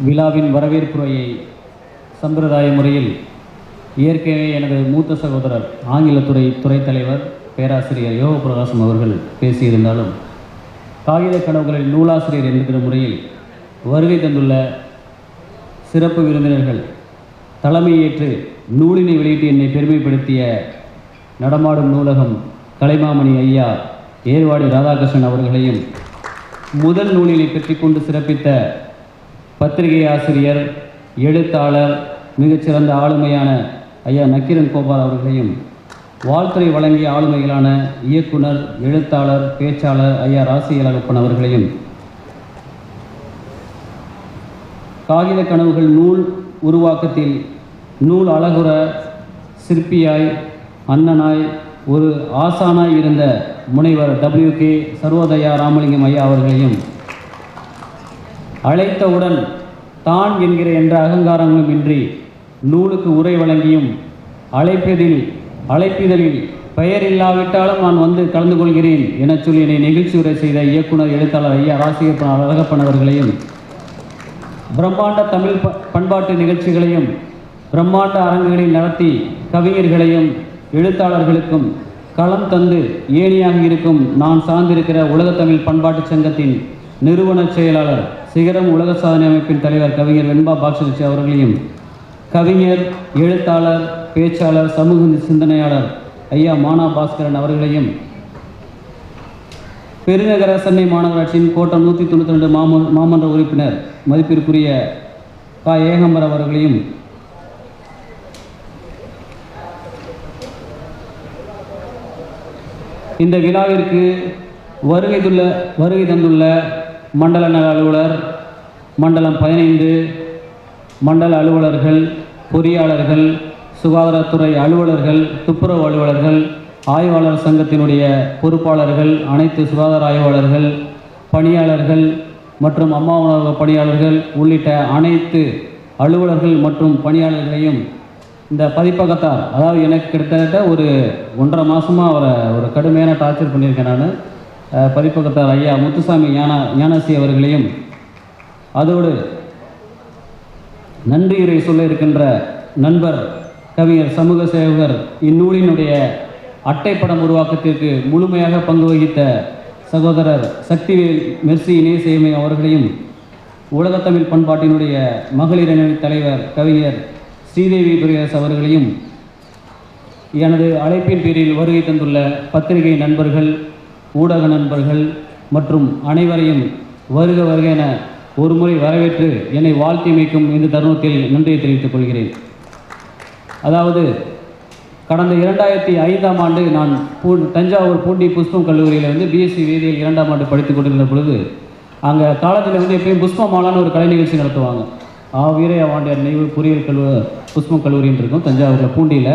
விழாவின் வரவேற்புரையை சம்பிரதாய முறையில் ஏற்கனவே எனது மூத்த சகோதரர் ஆங்கிலத்துறை துறைத் தலைவர் பேராசிரியர் யோக பிரகாசம் அவர்கள் பேசியிருந்தாலும் காகித கனவுகளில் நூலாசிரியர் என்கிற முறையில் வருகை தந்துள்ள சிறப்பு விருந்தினர்கள் தலைமையேற்று நூலினை வெளியிட்டு என்னை பெருமைப்படுத்திய நடமாடும் நூலகம் கலைமாமணி ஐயா ஏர்வாடி ராதாகிருஷ்ணன் அவர்களையும் முதல் நூலினை பெற்றுக்கொண்டு சிறப்பித்த பத்திரிகை ஆசிரியர் எழுத்தாளர் மிகச்சிறந்த ஆளுமையான ஐயா நக்கீரன் கோபால் அவர்களையும் வாழ்த்துறை வழங்கிய ஆளுமைகளான இயக்குனர் எழுத்தாளர் பேச்சாளர் ஐயா ராசிகலகப்பன் அவர்களையும். காகித கனவுகள் நூல் உருவாக்கத்தில் நூல் அழகுற சிற்பியாய் அண்ணனாய் ஒரு ஆசானாய் இருந்த முனைவர் டபிள்யூ கே சர்வோதயா ராமலிங்கம் ஐயா அவர்களையும் அழைத்தவுடன் தான் என்கிற என்ற அகங்காரங்களும் இன்றி நூலுக்கு உரை வழங்கியும் அழைப்பதில் அழைப்பிதழில் பெயர் இல்லாவிட்டாலும் நான் வந்து கலந்து கொள்கிறேன் என சொல்லி என்னை நிகழ்ச்சி உரை செய்த இயக்குனர் எழுத்தாளர் ஐயா ராசிகப்பன் அழகப்பன் அவர்களையும் பிரம்மாண்ட தமிழ் ப- பண்பாட்டு நிகழ்ச்சிகளையும் பிரம்மாண்ட அரங்குகளை நடத்தி கவிஞர்களையும் எழுத்தாளர்களுக்கும் களம் தந்து ஏணியாக இருக்கும் நான் சார்ந்திருக்கிற உலகத் தமிழ் பண்பாட்டுச் சங்கத்தின் நிறுவன செயலாளர் சிகரம் உலக சாதனை அமைப்பின் தலைவர் கவிஞர் வெண்பா பாக்ஷரிச்சி அவர்களையும் கவிஞர் எழுத்தாளர் பேச்சாளர் சமூக சிந்தனையாளர் ஐயா மானா பாஸ்கரன் அவர்களையும் பெருநகர சென்னை மாநகராட்சியின் கோட்டம் நூற்றி தொண்ணூற்றி ரெண்டு மாம மாமன்ற உறுப்பினர் மதிப்பிற்குரிய கா ஏகம்பர் அவர்களையும் இந்த விழாவிற்கு வருகை துள்ள வருகை தந்துள்ள மண்டல நல அலுவலர் மண்டலம் பதினைந்து மண்டல அலுவலர்கள் பொறியாளர்கள் சுகாதாரத்துறை அலுவலர்கள் துப்புரவு அலுவலர்கள் ஆய்வாளர் சங்கத்தினுடைய பொறுப்பாளர்கள் அனைத்து சுகாதார ஆய்வாளர்கள் பணியாளர்கள் மற்றும் அம்மா உணவக பணியாளர்கள் உள்ளிட்ட அனைத்து அலுவலர்கள் மற்றும் பணியாளர்களையும் இந்த பதிப்பகத்தார் அதாவது எனக்கு கிட்டத்தட்ட ஒரு ஒன்றரை மாதமாக அவரை ஒரு கடுமையான டார்ச்சர் பண்ணியிருக்கேன் நான். பதிப்பகத்தார் ஐயா முத்துசாமி ஞான ஞானசி அவர்களையும் அதோடு நன்றியுரை சொல்ல இருக்கின்ற நண்பர் கவிஞர் சமூக சேவகர் இந்நூலினுடைய அட்டைப்படம் உருவாக்கத்திற்கு முழுமையாக பங்கு வகித்த சகோதரர் சக்திவேல் மெர்சி இணையசேமை அவர்களையும் உலகத்தமிழ் பண்பாட்டினுடைய மகளிர் அணி தலைவர் கவிஞர் ஸ்ரீதேவி துரையரசு அவர்களையும் எனது அழைப்பின் பேரில் வருகை தந்துள்ள பத்திரிகை நண்பர்கள் ஊடக நண்பர்கள் மற்றும் அனைவரையும் வருக வருக என ஒருமுறை வரவேற்று என்னை வாழ்த்தியமைக்கும் இந்த தருணத்தில் நன்றியை தெரிவித்துக் கொள்கிறேன். அதாவது கடந்த இரண்டாயிரத்தி ஐந்தாம் ஆண்டு நான் பூ தஞ்சாவூர் பூண்டி புஷ்பம் கல்லூரியில் வந்து பிஎஸ்சி வேதியியல் இரண்டாம் ஆண்டு படித்துக் கொண்டிருந்த பொழுது அங்கே காலத்தில் வந்து எப்பயும் புஷ்ப மாலான்னு ஒரு கலை நிகழ்ச்சி நடத்துவாங்க. ஆ வீரையா வாண்டியார் நினைவு பொறியியல் கல்லூ புஷ்பம் கல்லூரின்னு இருக்கும் தஞ்சாவூரில் பூண்டியில்.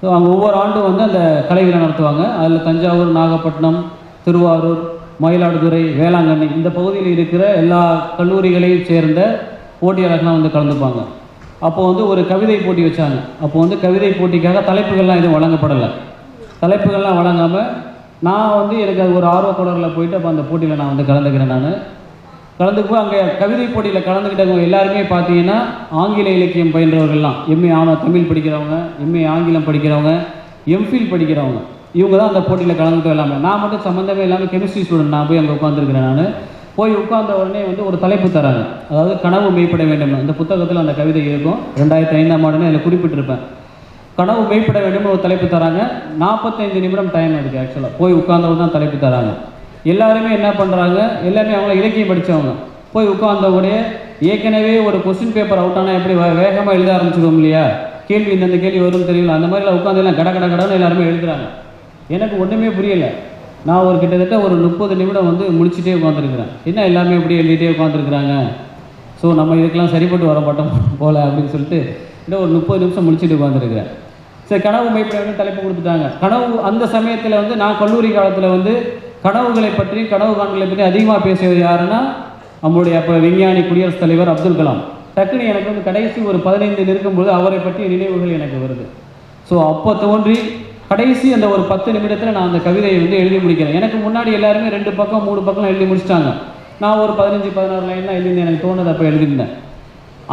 ஸோ அங்கே ஒவ்வொரு ஆண்டும் வந்து அந்த கலை விழா நடத்துவாங்க. அதில் தஞ்சாவூர் நாகப்பட்டினம் திருவாரூர் மயிலாடுதுறை வேளாங்கண்ணி இந்த பகுதியில் இருக்கிற எல்லா கல்லூரிகளையும் சேர்ந்த போட்டியாளர்கள்லாம் வந்து கலந்துப்பாங்க. அப்போ வந்து ஒரு கவிதை போட்டி வச்சாங்க. அப்போ வந்து கவிதை போட்டிக்காக தலைப்புகள்லாம் எதுவும் வழங்கப்படலை. தலைப்புகள்லாம் வழங்காமல் நான் வந்து எனக்கு அது ஒரு ஆர்வக்கோடரில் போயிட்டு அப்போ அந்த போட்டியில் நான் வந்து கலந்துக்கிறேன் நான். கலந்துக்கு அங்கே கவிதை போட்டியில் கலந்துக்கிட்டவங்க எல்லாருமே பார்த்தீங்கன்னா ஆங்கில இலக்கியம் பயின்றவர்கள்லாம். எம்ஏ ஆன தமிழ் படிக்கிறவங்க எம்ஏ ஆங்கிலம் படிக்கிறவங்க எம்ஃபில் படிக்கிறவங்க. இவங்க தான் அந்த போட்டியில் கலந்துட்டு எல்லாமே. நான் மட்டும் சம்மந்தமே இல்லாமல் கெமிஸ்ட்ரி ஸ்டூடெண்ட் நான் போய் அங்கே உட்காந்துருக்கிறேன் நான். போய் உட்கார்ந்த உடனே வந்து ஒரு தலைப்பு தராங்க. அதாவது கனவு மெய்ப்பட வேண்டும். அந்த புத்தகத்தில் அந்த கவிதை இருக்கும். ரெண்டாயிரத்தி ஐந்தாம் ஆண்டுன்னு அதில் குறிப்பிட்டிருப்பேன். கனவு மெய்ப்பட வேண்டும் ஒரு தலைப்பு தராங்க. நாற்பத்தைந்து நிமிடம் டைம் இருக்குது ஆக்சுவலாக போய் உட்கார்ந்தவங்க தான் தலைப்பு தராங்க. எல்லாருமே என்ன பண்ணுறாங்க எல்லாமே அவங்கள இலக்கியம் படித்தவங்க போய் உட்கார்ந்த ஏற்கனவே ஒரு கொஸ்டின் பேப்பர் அவுட் ஆனால் எப்படி வேகமாக எழுத ஆரம்பிச்சிடுவோம் இல்லையா? கேள்வி இந்தந்த கேள்வி வரும்னு தெரியல. அந்த மாதிரிலாம் உட்காந்து எல்லாம் கட கட கடன்னு எல்லாருமே எழுதுறாங்க. எனக்கு ஒன்றுமே புரியலை. நான் ஒரு கிட்டத்தட்ட ஒரு முப்பது நிமிடம் வந்து முடிச்சுட்டே உட்காந்துருக்குறேன் என்ன எல்லாமே இப்படி எழுதிட்டே உட்காந்துருக்குறாங்க ஸோ நம்ம இதுக்கெல்லாம் சரிப்பட்டு வர மாட்டோம் போகல அப்படின்னு சொல்லிட்டு இன்னும் ஒரு முப்பது நிமிஷம் முடிச்சுட்டு உட்காந்துருக்குறேன் சரி கனவு மைப்பட தலைப்பு கொடுத்துட்டாங்க. கனவு அந்த சமயத்தில் வந்து நான் கல்லூரி காலத்தில் வந்து கனவுகளை பற்றி கனவு காண்களை பற்றி அதிகமாக பேசியது யாருன்னா நம்மளுடைய அப்போ விஞ்ஞானி குடியரசுத் தலைவர் அப்துல் கலாம். டக்குனு எனக்கு வந்து கடைசி ஒரு பதினைந்தில் இருக்கும்போது அவரை பற்றிய நினைவுகள் எனக்கு வருது. ஸோ அப்போ தோன்றி கடைசி அந்த ஒரு பத்து நிமிடத்தில் நான் அந்த கவிதையை வந்து எழுதி முடிக்கிறேன். எனக்கு முன்னாடி எல்லாருமே ரெண்டு பக்கம் மூணு பக்கம் எழுதி முடிச்சிட்டாங்க. நான் ஒரு பதினஞ்சு பதினாறு லைன் தான் எழுதியிருந்தேன் எனக்கு தோணுது அப்போ எழுதியிருந்தேன்.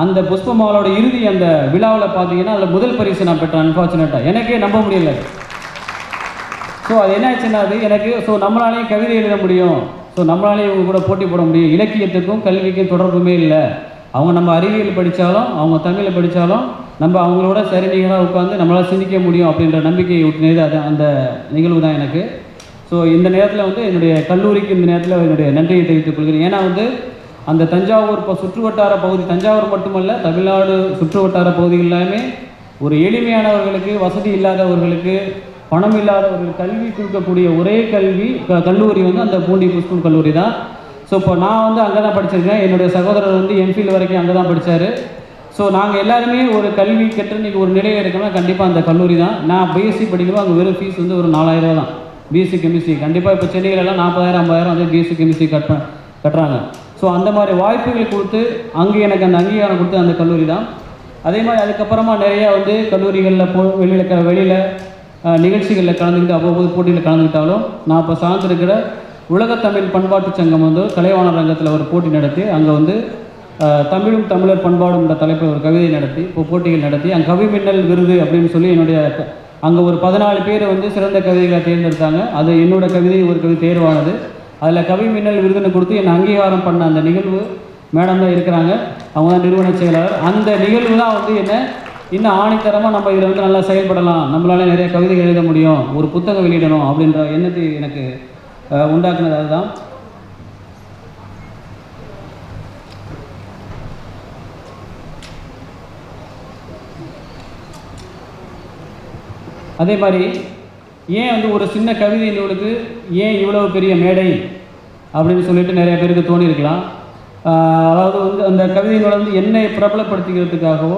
அந்த புஷ்பமாலோட இறுதி அந்த விழாவில் பார்த்தீங்கன்னா அதில் முதல் பரிசு நான் பெற்றேன் அன்ஃபார்ச்சுனேட்டாக எனக்கே நம்ப முடியல. ஸோ அது என்ன ஆச்சுன்னா அது எனக்கு ஸோ நம்மளாலேயும் கவிதை எழுத முடியும். ஸோ நம்மளாலேயும் இவங்க கூட போட்டி போட முடியும். இலக்கியத்துக்கும் கல்விக்கும் தொடர்புமே இல்லை. அவங்க நம்ம அறிவியல் படித்தாலும் அவங்க தமிழில் படித்தாலும் நம்ம அவங்களோட சரிநிகராக உட்காந்து நம்மளால் சிந்திக்க முடியும் அப்படின்ற நம்பிக்கையை ஊட்டினது அது அந்த நிகழ்வு தான் எனக்கு. ஸோ இந்த நேரத்தில் வந்து என்னுடைய கல்லூரிக்கு இந்த நேரத்தில் என்னுடைய நன்றியை தெரிவித்துக் கொள்கிறேன். ஏன்னா வந்து அந்த தஞ்சாவூர் இப்போ சுற்று வட்டார பகுதி தஞ்சாவூர் மட்டுமல்ல தமிழ்நாடு சுற்று வட்டார பகுதிகள் எல்லாமே ஒரு எளிமையானவர்களுக்கு வசதி இல்லாதவர்களுக்கு பணம் இல்லாதவர்கள் கல்வி கொடுக்கக்கூடிய ஒரே கல்வி கல்லூரி வந்து அந்த பூண்டி புஷ்பம் கல்லூரி தான். ஸோ இப்போ நான் வந்து அங்கே தான் படிச்சிருக்கேன். என்னுடைய சகோதரர் வந்து எம்ஃபில் வரைக்கும் அங்கே தான் படித்தார் ஸோ நாங்கள் எல்லாருமே ஒரு கல்வி கற்று நீங்கள் ஒரு நிலையை எடுக்கணும்னா கண்டிப்பாக அந்த கல்லூரி தான். நான் பிஎஸ்சி படிக்கிறப்போ அங்கே வெறும் ஃபீஸ் வந்து ஒரு நாலாயிரம் தான். பிஎஸ்சி கெமிஸ்ட்ரி கண்டிப்பாக இப்போ சென்னையிலலாம் நாற்பதாயிரம் ஐம்பதாயிரம் வந்து பிஎஸ்சி கெமிஸ்ட்ரி கட்ட கட்டுறாங்க. ஸோ அந்த மாதிரி வாய்ப்புகள் கொடுத்து அங்கே எனக்கு அந்த அங்கீகாரம் கொடுத்து அந்த கல்லூரி தான். அதே மாதிரி அதுக்கப்புறமா நிறையா வந்து கல்லூரிகளில் போ வெளியில் வெளியில் நிகழ்ச்சிகளில் கலந்துக்கிட்டு அவ்வப்போது போட்டியில் கலந்துக்கிட்டாலும் நான் இப்போ சார்ந்திருக்கிற உலகத்தமிழ் பண்பாட்டு சங்கம் வந்து கலைவாணர் ரங்கத்தில் ஒரு போட்டி நடத்தி அங்கே வந்து தமிழும் தமிழர் பண்பாடும் என்ற தலைப்பில் ஒரு கவிதை நடத்தி இப்போ போட்டிகள் நடத்தி அங்கே கவி மின்னல் விருது அப்படின்னு சொல்லி என்னுடைய அங்கே ஒரு பதினாலு பேர் வந்து சிறந்த கவிதைகளை தேர்ந்தெடுத்தாங்க. அது என்னோடய கவிதை ஒரு கவிதை தேர்வானது. அதில் கவி மின்னல் விருதுன்னு கொடுத்து என்னை அங்கீகாரம் பண்ண அந்த நிகழ்வு மேடம் தான் இருக்கிறாங்க. அவங்க தான் நிறுவன செயலாளர். அந்த நிகழ்வு தான் வந்து என்ன இன்னும் ஆணித்தரமாக நம்ம இதில் வந்து நல்லா செயல்படலாம். நம்மளால நிறைய கவிதைகள் எழுத முடியும். ஒரு புத்தகம் வெளியிடணும் அப்படின்ற எண்ணத்தை எனக்கு உண்டாக்குனது அதுதான். அதே மாதிரி ஏன் வந்து ஒரு சின்ன கவிதை நூலுக்கு ஏன் இவ்வளவு பெரிய மேடை அப்படின்னு சொல்லிட்டு நிறைய பேருக்கு தோணியிருக்கலாம். அதாவது வந்து அந்த கவிதை நூலை வந்து என்னை பிரபலப்படுத்திக்கிறதுக்காகவோ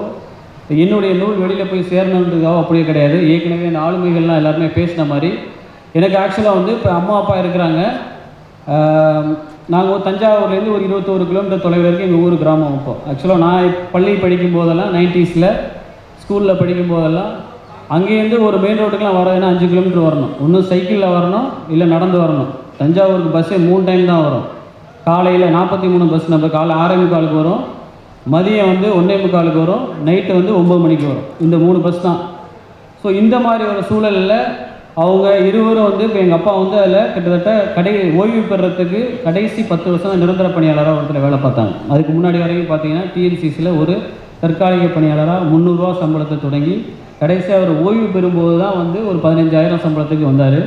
என்னுடைய நூல் வெளியில் போய் சேரணுன்றதுக்காக அப்படியே கிடையாது. ஏற்கனவே இந்த ஆளுமைகள்லாம் எல்லாருமே பேசின மாதிரி. எனக்கு ஆக்சுவலாக வந்து இப்போ அம்மா அப்பா இருக்கிறாங்க. நாங்கள் தஞ்சாவூர்லேருந்து ஒரு இருபத்தோரு கிலோமீட்டர் தொலைவில் இருக்க எங்கள் ஊர் கிராமம் இப்போ ஆக்சுவலாக நான் பள்ளி படிக்கும் போதெல்லாம் நைன்ட்டீஸில் ஸ்கூலில் படிக்கும் போதெல்லாம் அங்கேருந்து ஒரு மெயின் ரோட்டுக்குலாம் வரதுன்னா அஞ்சு கிலோமீட்டர் வரணும். ஒன்றும் சைக்கிளில் வரணும் இல்லை நடந்து வரணும். தஞ்சாவூருக்கு பஸ்ஸே மூணு டைம் தான் வரும். காலையில் நாற்பத்தி மூணு பஸ் நம்ம காலை ஆரம்பி காலுக்கு வரும். மதியம் வந்து ஒன்றே முக்காலுக்கு வரும் நைட்டு வந்து ஒம்பது மணிக்கு வரும். இந்த மூணு பஸ் தான். ஸோ இந்த மாதிரி ஒரு சூழலில் அவங்க இருவரும் வந்து இப்போ எங்கள் அப்பா வந்து அதில் கிட்டத்தட்ட கடை ஓய்வு பெறுறதுக்கு கடைசி பத்து வருஷம் நிரந்தர பணியாளராக ஒருத்தர் வேலை பார்த்தாங்க. அதுக்கு முன்னாடி வரைக்கும் பார்த்தீங்கன்னா டிஎன்சிசியில் ஒரு தற்காலிக பணியாளராக முந்நூறுரூவா சம்பளத்தை தொடங்கி கடைசியாக அவர் ஓய்வு பெறும்போது தான் வந்து ஒரு பதினஞ்சாயிரம் சம்பளத்துக்கு வந்தார்.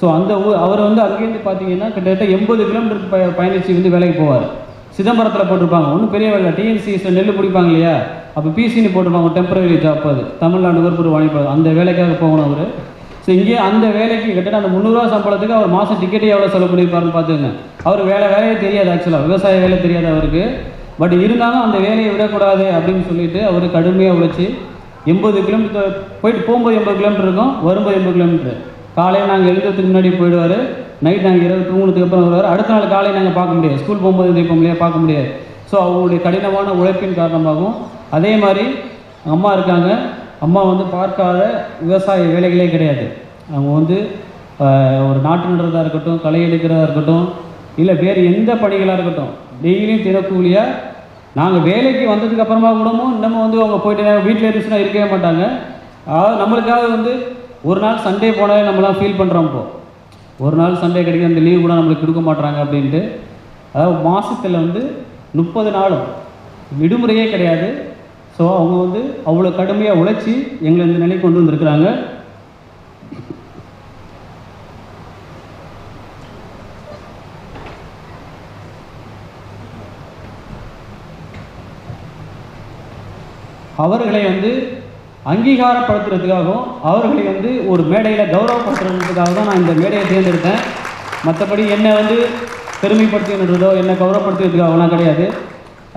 ஸோ அந்த அவர் வந்து அங்கேருந்து பார்த்தீங்கன்னா கிட்டத்தட்ட எண்பது கிலோமீட்டருக்கு ப பயணிச்சு வந்து வேலைக்கு போவார். சிதம்பரத்தில் போட்டிருப்பாங்க. ஒன்றும் பெரிய வேலை டிஎன்சிஎஸ்ல நெல் பிடிப்பாங்க இல்லையா? அப்போ பிசின்னு போட்டிருப்பாங்க. டெம்பரரி ஜாப் அது. தமிழ்நாடு நுகர்பொருள் வாணிப்பாங்க அந்த வேலைக்காக போகணும் அவர். ஸோ இங்கே அந்த வேலைக்கு கிட்டத்தட்ட அந்த முந்நூறுரூவா சம்பளத்துக்கு அவர் மாதம் டிக்கெட்டே எவ்வளோ செலவு பண்ணியிருப்பாருன்னு பார்த்துங்க அவர் வேலை வேலையே தெரியாது ஆக்சுவலாக விவசாய வேலை தெரியாது அவருக்கு. பட் இருந்தாலும் அந்த வேலையை விடக்கூடாது அப்படின்னு சொல்லிட்டு அவர் கடுமையாக உழைச்சி எண்பது கிலோமீட்டர் போயிட்டு போகும்போது எண்பது கிலோமீட்டர் இருக்கும் வரும்போது எண்பது கிலோமீட்டர் காலையில் நாங்கள் எழுதுறதுக்கு முன்னாடி போயிடுவார். நைட் நாங்கள் இரவு தூங்குனதுக்கு அப்புறம் வருவார் அடுத்த நாள் காலையை நாங்கள் பார்க்க முடியாது. ஸ்கூல் போகும்போது எந்திரிக்க முடியாது பார்க்க முடியாது. ஸோ அவங்களுடைய கடினமான உழைப்பின் காரணமாகவும் அதே மாதிரி அம்மா இருக்காங்க. அம்மா வந்து பார்க்காத விவசாய வேலைகளே கிடையாது. அவங்க வந்து ஒரு நாட்டு நடுறதா இருக்கட்டும் களை எடுக்கிறதா இருக்கட்டும் இல்லை வேறு எந்த பணிகளாக இருக்கட்டும் டெய்லியும் தினக்கூலியாக நாங்கள் வேலைக்கு வந்ததுக்கு அப்புறமா கூடமும் இன்னமும் வந்து அவங்க போயிட்டு வீட்டில் இருந்துச்சுன்னா இருக்கவே மாட்டாங்க. அதாவது நம்மளுக்காக வந்து ஒரு நாள் சண்டே போனாலே நம்மளாம் ஃபீல் பண்ணுறோம் இப்போது ஒரு நாள் சண்டே கிடைக்கும் அந்த லீவ் கூட நம்மளுக்கு கொடுக்க மாட்டுறாங்க அப்படின்ட்டு. அதாவது மாதத்தில் வந்து முப்பது நாளும் விடுமுறையே கிடையாது. ஸோ அவங்க வந்து அவ்வளோ கடுமையாக உழைச்சி எங்களை இந்த நிலை கொண்டு வந்திருக்கிறாங்க. அவர்களை வந்து அங்கீகாரப்படுத்துறதுக்காகவும் அவர்களை வந்து ஒரு மேடையில் கௌரவப்படுத்துறதுக்காக தான் நான் இந்த மேடையை தேர்ந்தெடுத்தேன். மற்றபடி என்னை வந்து பெருமைப்படுத்தினதோ என்னை கௌரவப்படுத்துறதுக்காகலாம் கிடையாது.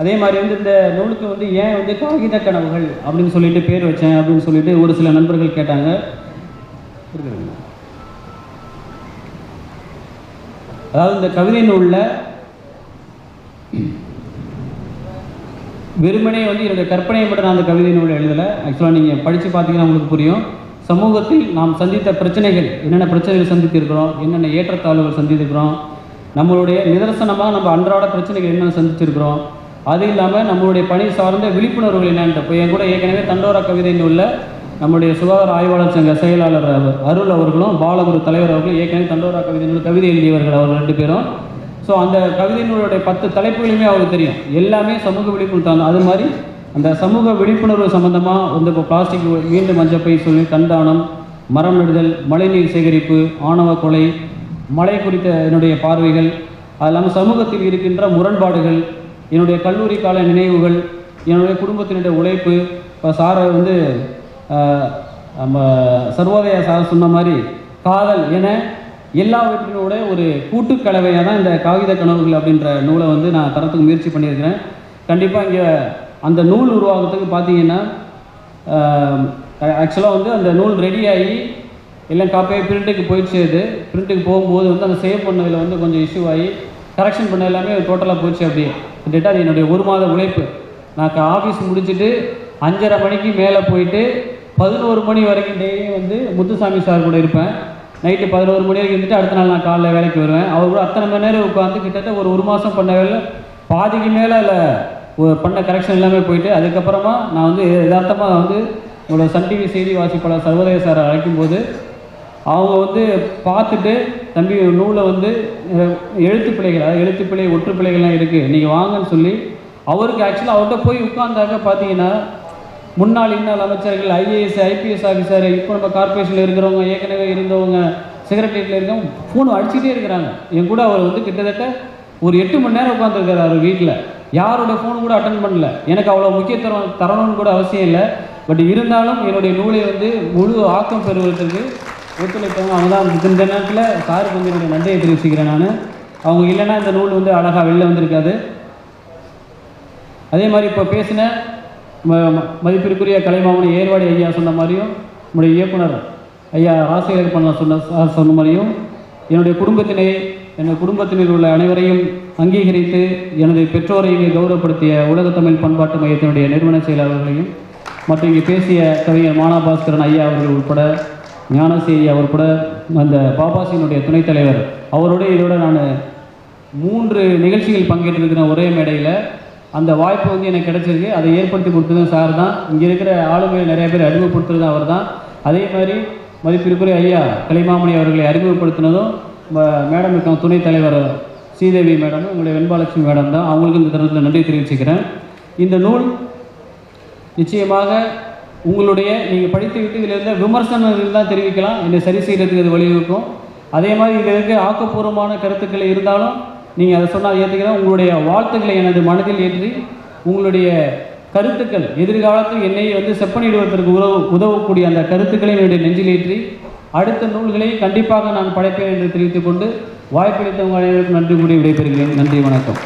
அதே மாதிரி வந்து இந்த நூலுக்கு வந்து ஏன் வந்து காகித கனவுகள் அப்படின்னு சொல்லிட்டு பேர் வச்சேன் அப்படின்னு சொல்லிட்டு ஒரு சில நண்பர்கள் கேட்டாங்க. அதாவது இந்த கவிதை நூலில் வெறுமனே வந்து என்னுடைய கற்பனையை மட்டும் நான் அந்த கவிதை நூல் எழுதலை. ஆக்சுவலாக நீங்கள் படித்து பார்த்தீங்கன்னா உங்களுக்கு புரியும். சமூகத்தில் நாம் சந்தித்த பிரச்சனைகள் என்னென்ன பிரச்சனைகள் சந்தித்திருக்கிறோம் என்னென்ன ஏற்றத்தாழ்வுகள் சந்தித்திருக்கிறோம் நம்மளுடைய நிதர்சனமாக நம்ம அன்றாட பிரச்சனைகள் என்னென்ன சந்திச்சிருக்கிறோம் அது இல்லாமல் நம்மளுடைய பணி சார்ந்த விழிப்புணர்வுகள் என்னன்ட்டு இப்போ என் கூட ஏற்கனவே தண்டோரா கவிதை உள்ள நம்முடைய சுகாதார ஆய்வாளர் சங்க செயலாளர் அருள் அவர்களும் பாலகுரு தலைவர் அவர்களும் ஏற்கனவே தண்டோரா கவிதை நூல் கவிதை எழுதியவர்கள் அவர் ரெண்டு பேரும். ஸோ அந்த கவிதை நூலுடைய பத்து தலைப்புகளுமே அவருக்கு தெரியும். எல்லாமே சமூக விழிப்புணர்வு தான். அது மாதிரி அந்த சமூக விழிப்புணர்வு சம்மந்தமாக வந்து இப்போ பிளாஸ்டிக் மீண்டும் மஞ்சப்பை சொல்லி கண்தானம் மரம் நடுதல் மழைநீர் சேகரிப்பு ஆணவ கொலை மழை குறித்த என்னுடைய பார்வைகள் அது இல்லாமல் சமூகத்தில் இருக்கின்ற முரண்பாடுகள் என்னுடைய கல்லூரி கால நினைவுகள் என்னுடைய குடும்பத்தினுடைய உழைப்பு இப்போ சாரை வந்து நம்ம சர்வோதய சார் சொன்ன மாதிரி காதல் என எல்லாவற்றினோட ஒரு கூட்டுக்கலவையாக தான் இந்த காகித கனவுகள் அப்படின்ற நூலை வந்து நான் தரத்துக்கு முயற்சி பண்ணியிருக்கிறேன். கண்டிப்பாக இங்கே அந்த நூல் உருவாகிறதுக்கு பார்த்தீங்கன்னா ஆக்சுவலாக வந்து அந்த நூல் ரெடியாகி எல்லாம் காப்பியாக பிரிண்ட்டுக்கு போயிடுச்சு அது. பிரிண்ட்டுக்கு போகும்போது வந்து அந்த சேவ் பண்ணதில் வந்து கொஞ்சம் இஷ்யூ ஆகி கரெக்ஷன் பண்ண எல்லாமே டோட்டலாக போயிடுச்சு அப்படியே. கிட்டத்தட்ட அது என்னுடைய ஒரு மாத உழைப்பு. நான் ஆஃபீஸ் முடிச்சுட்டு அஞ்சரை மணிக்கு மேலே போயிட்டு பதினோரு மணி வரைக்கும் டெய்லியும் வந்து முத்துசாமி சார் கூட இருப்பேன். நைட்டு பதினோரு மணி வரைக்கும் இருந்துட்டு அடுத்த நாள் நான் காலைல வேலைக்கு வருவேன். அவர் கூட அத்தனை மணி நேரம் உட்காந்து கிட்டத்தட்ட ஒரு ஒரு மாதம் பண்ண வேலை. பாதிக்கு மேலே அதில் பண்ண கரெக்ஷன் எல்லாமே போயிட்டு அதுக்கப்புறமா நான் வந்து யதார்த்தமாக வந்து உங்களோட சன் டிவி செய்தி வாசிப்பாளர் சர்வதேச சார் அழைக்கும்போது அவங்க வந்து பார்த்துட்டு தம்பி நூலை வந்து எழுத்து பிள்ளைகள் அதாவது எழுத்து பிள்ளை ஒற்று பிள்ளைகள்லாம் இருக்குது நீங்கள் வாங்கன்னு சொல்லி அவருக்கு ஆக்சுவலாக அவர்கிட்ட போய் உட்கார்ந்தாக்க பார்த்தீங்கன்னா முன்னாள் இன்னாள் அமைச்சர்கள் ஐஏஎஸ் ஐபிஎஸ் ஆஃபீஸர் இப்போ நம்ம கார்பரேஷனில் இருக்கிறவங்க ஏற்கனவே இருந்தவங்க செக்ரட்டரியேட்டில் இருக்கவங்க ஃபோன் அடிச்சுட்டே இருக்கிறாங்க. என் கூட அவர் வந்து கிட்டத்தட்ட ஒரு எட்டு மணி நேரம் உட்காந்துருக்காரு அவர் வீட்டில் யாரோட ஃபோன் கூட அட்டன் பண்ணல. எனக்கு அவ்வளோ முக்கியத்துவம் தரணும்னு கூட அவசியம் இல்லை. பட் இருந்தாலும் என்னுடைய நூலை வந்து முழு ஆக்கம் பெறுவதற்கு ஒத்துழைத்தவங்க அவங்க தான். இந்த நேரத்தில் சாருக்கு வந்து என்னுடைய நன்றியை தெரிவிச்சுக்கிறேன் நான். அவங்க இல்லைன்னா இந்த நூல் வந்து அழகாக வெளில வந்திருக்காது. அதே மாதிரி இப்போ பேசின மதிப்பிற்குரிய கலைமாமணி ஏர்வாடி ஐயா சொன்ன மாதிரியும் நம்முடைய இயக்குனர் ஐயா ஆசிரியர் பண்ண சொன்ன சார் சொன்ன மாதிரியும் என்னுடைய குடும்பத்தினை எனது குடும்பத்தினர் உள்ள அனைவரையும் அங்கீகரித்து எனது பெற்றோரையுமே கௌரவப்படுத்திய உலகத்தமிழ் பண்பாட்டு மையத்தினுடைய நிறுவன செயலாளர்களையும் மற்றும் இங்கே பேசிய கவிஞர் மானாபாஸ்கரன் ஐயா அவர்கள் உட்பட ஞானசி ஐயா உட்பட அந்த பாபாசியினுடைய துணைத் தலைவர். அவரோட இதோட நான் மூன்று நிகழ்ச்சிகள் பங்கேற்றிருக்கிறேன் ஒரே மேடையில் அந்த வாய்ப்பு வந்து எனக்கு கிடச்சிருக்கு. அதை ஏற்படுத்தி கொடுத்ததும் சார் தான். இங்கே இருக்கிற ஆளுமையை நிறைய பேர் அறிமுகப்படுத்துறதும் அவர் தான். அதே மாதிரி மதிப்பிற்குரிய ஐயா கலைமாமணி அவர்களை அறிமுகப்படுத்தினதும் மேடம் இருக்க துணைத் தலைவர் ஸ்ரீதேவி மேடம் உங்களுடைய வெண்பாலட்சுமி மேடம் தான். அவங்களுக்கு இந்த தருணத்தில் நன்றி தெரிவிச்சுக்கிறேன். இந்த நூல் நிச்சயமாக உங்களுடைய நீங்கள் படித்து விட்டு இதில் இருந்த விமர்சனங்கள் தான் தெரிவிக்கலாம். என்னை சரி செய்கிறதுக்கு அது வழிவகுக்கும். அதே மாதிரி இதில் இருக்க ஆக்கப்பூர்வமான கருத்துக்கள் இருந்தாலும் நீங்கள் அதை சொன்னால் ஏற்றுக்கிறேன். உங்களுடைய வாழ்த்துக்களை எனது மனதில் ஏற்றி உங்களுடைய கருத்துக்கள் எதிர்காலத்தில் என்னை வந்து செப்பனிடுவதற்கு உதவு உதவக்கூடிய அந்த கருத்துக்களை என்னுடைய நெஞ்சில் ஏற்றி அடுத்த நூல்களை கண்டிப்பாக நான் படைப்பேன் என்று தெரிவித்துக் கொண்டு வாய்ப்பளித்தவங்க அனைவருக்கும் நன்றி கூடி விடைபெறுகிறேன். நன்றி வணக்கம்.